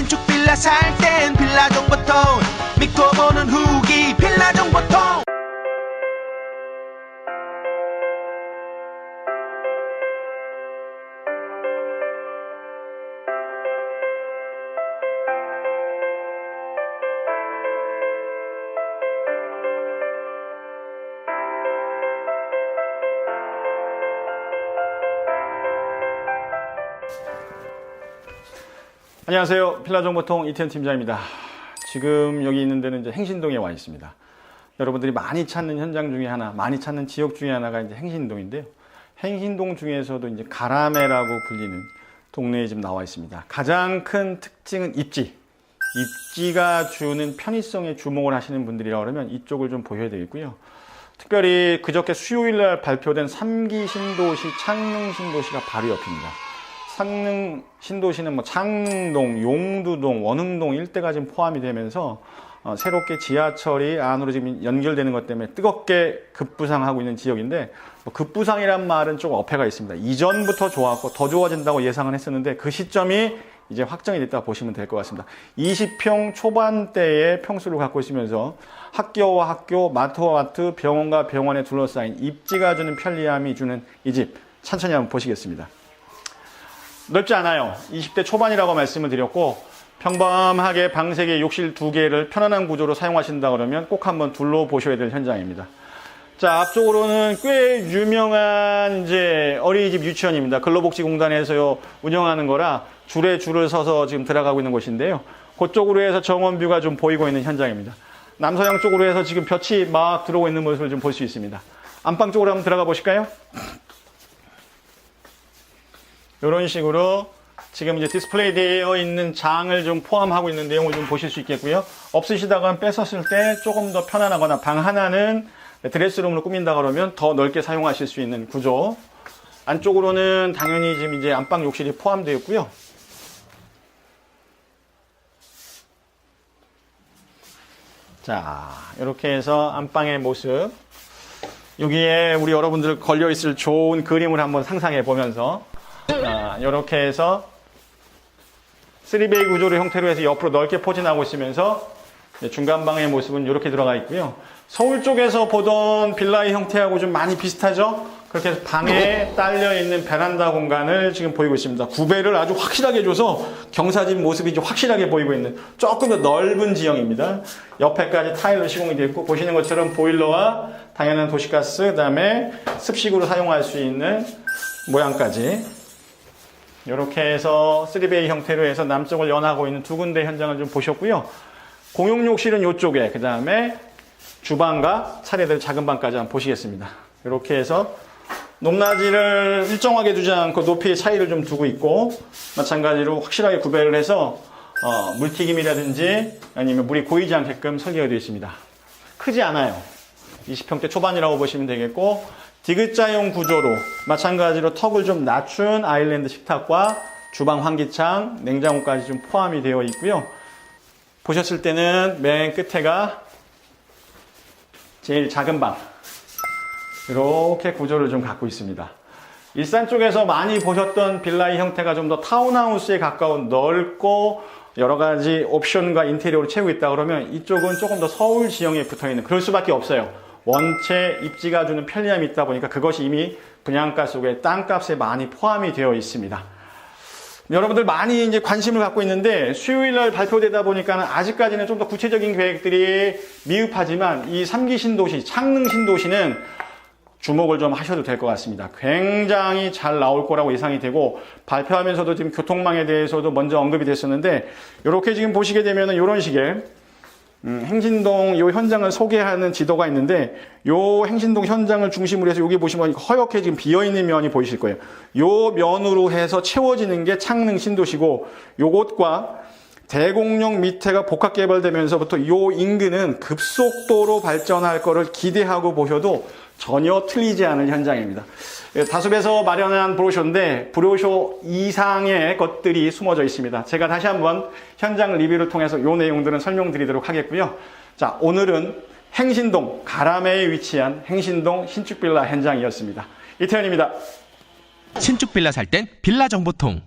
신축 빌라 살 땐 빌라 정보통 믿고 보는 후기 빌라 정보통 안녕하세요. 필라정보통 이태현 팀장입니다. 지금 여기 있는 데는 이제 행신동에 와 있습니다. 여러분들이 많이 찾는 현장 중에 하나, 많이 찾는 지역 중에 하나가 이제 행신동인데요. 행신동 중에서도 이제 가라메라고 불리는 동네에 지금 나와 있습니다. 가장 큰 특징은 입지. 입지가 주는 편의성에 주목을 하시는 분들이라 그러면 이쪽을 좀 보셔야 되겠고요. 특별히 그저께 수요일 날 발표된 3기 신도시, 창릉 신도시가 바로 옆입니다. 상능 신도시는 뭐 창릉동, 용두동, 원흥동 일대가 지금 포함이 되면서 어, 새롭게 지하철이 안으로 지금 연결되는 것 때문에 뜨겁게 급부상하고 있는 지역인데 뭐 급부상이란 말은 조금 어폐가 있습니다. 이전부터 좋았고 더 좋아진다고 예상은 했었는데 그 시점이 이제 확정이 됐다 보시면 될 것 같습니다. 20평 초반대의 평수를 갖고 있으면서 학교와 학교, 마트와 마트, 병원과 병원에 둘러싸인 입지가 주는 편리함이 주는 이 집 천천히 한번 보시겠습니다. 넓지 않아요. 20대 초반이라고 말씀을 드렸고 평범하게 방색의 욕실 두 개를 편안한 구조로 사용하신다 그러면 꼭 한번 둘러보셔야 될 현장입니다. 자, 앞쪽으로는 꽤 유명한 이제 어린이집 유치원입니다. 근로복지공단에서 운영하는 거라 줄에 줄을 서서 지금 들어가고 있는 곳인데요. 그쪽으로 해서 정원뷰가 좀 보이고 있는 현장입니다. 남서양 쪽으로 해서 지금 볕이 막 들어오고 있는 모습을 좀 볼 수 있습니다. 안방 쪽으로 한번 들어가 보실까요? 이런 식으로 지금 이제 디스플레이 되어 있는 장을 좀 포함하고 있는 내용을 좀 보실 수 있겠고요. 없으시다가 뺐었을 때 조금 더 편안하거나 방 하나는 드레스룸으로 꾸민다 그러면 더 넓게 사용하실 수 있는 구조. 안쪽으로는 당연히 지금 이제 안방 욕실이 포함되어 있고요. 자, 이렇게 해서 안방의 모습. 여기에 우리 여러분들 걸려 있을 좋은 그림을 한번 상상해 보면서 자, 이렇게 해서 3베이 구조의 형태로 해서 옆으로 넓게 포진하고 있으면서 중간 방의 모습은 이렇게 들어가 있고요. 서울 쪽에서 보던 빌라의 형태하고 좀 많이 비슷하죠? 그렇게 해서 방에 딸려 있는 베란다 공간을 지금 보이고 있습니다. 구배를 아주 확실하게 줘서 경사진 모습이 좀 확실하게 보이고 있는 조금 더 넓은 지형입니다. 옆에까지 타일로 시공이 되어 있고 보시는 것처럼 보일러와 당연한 도시가스, 그 다음에 습식으로 사용할 수 있는 모양까지 이렇게 해서 3베이 형태로 해서 남쪽을 연하고 있는 두 군데 현장을 좀 보셨고요. 공용 욕실은 이쪽에, 그 다음에 주방과 차례대로 작은 방까지 한번 보시겠습니다. 이렇게 해서 높낮이를 일정하게 두지 않고 높이의 차이를 좀 두고 있고, 마찬가지로 확실하게 구별을 해서 어, 물튀김이라든지 아니면 물이 고이지 않게끔 설계가 되어 있습니다. 크지 않아요. 20평대 초반이라고 보시면 되겠고, 디귿자형 구조로 마찬가지로 턱을 좀 낮춘 아일랜드 식탁과 주방 환기창, 냉장고까지 좀 포함이 되어 있고요. 보셨을 때는 맨 끝에가 제일 작은 방. 이렇게 구조를 좀 갖고 있습니다. 일산 쪽에서 많이 보셨던 빌라의 형태가 좀 더 타운하우스에 가까운 넓고 여러 가지 옵션과 인테리어를 채우고 있다 그러면 이쪽은 조금 더 서울 지형에 붙어 있는 그럴 수밖에 없어요. 원체 입지가 주는 편리함이 있다 보니까 그것이 이미 분양가 속에 땅값에 많이 포함이 되어 있습니다. 여러분들 많이 이제 관심을 갖고 있는데 수요일 날 발표되다 보니까는 아직까지는 좀 더 구체적인 계획들이 미흡하지만 이 3기 신도시, 창릉 신도시는 주목을 좀 하셔도 될 것 같습니다. 굉장히 잘 나올 거라고 예상이 되고 발표하면서도 지금 교통망에 대해서도 먼저 언급이 됐었는데 이렇게 지금 보시게 되면은 이런 식의 음, 행신동 이 현장을 소개하는 지도가 있는데 이 행신동 현장을 중심으로 해서 여기 보시면 허옇게 지금 비어 있는 면이 보이실 거예요. 이 면으로 해서 채워지는 게 창릉 신도시고 요것과 대공령 밑에가 복합 개발되면서부터 이 인근은 급속도로 발전할 거를 기대하고 보셔도 전혀 틀리지 않은 현장입니다. 예, 다숲에서 마련한 브로셔인데 브로셔 이상의 것들이 숨어져 있습니다. 제가 다시 한번 현장 리뷰를 통해서 이 내용들은 설명드리도록 하겠고요. 자, 오늘은 행신동 가람에에 위치한 행신동 신축빌라 현장이었습니다. 이태현입니다. 신축 빌라 살 땐 빌라 정보통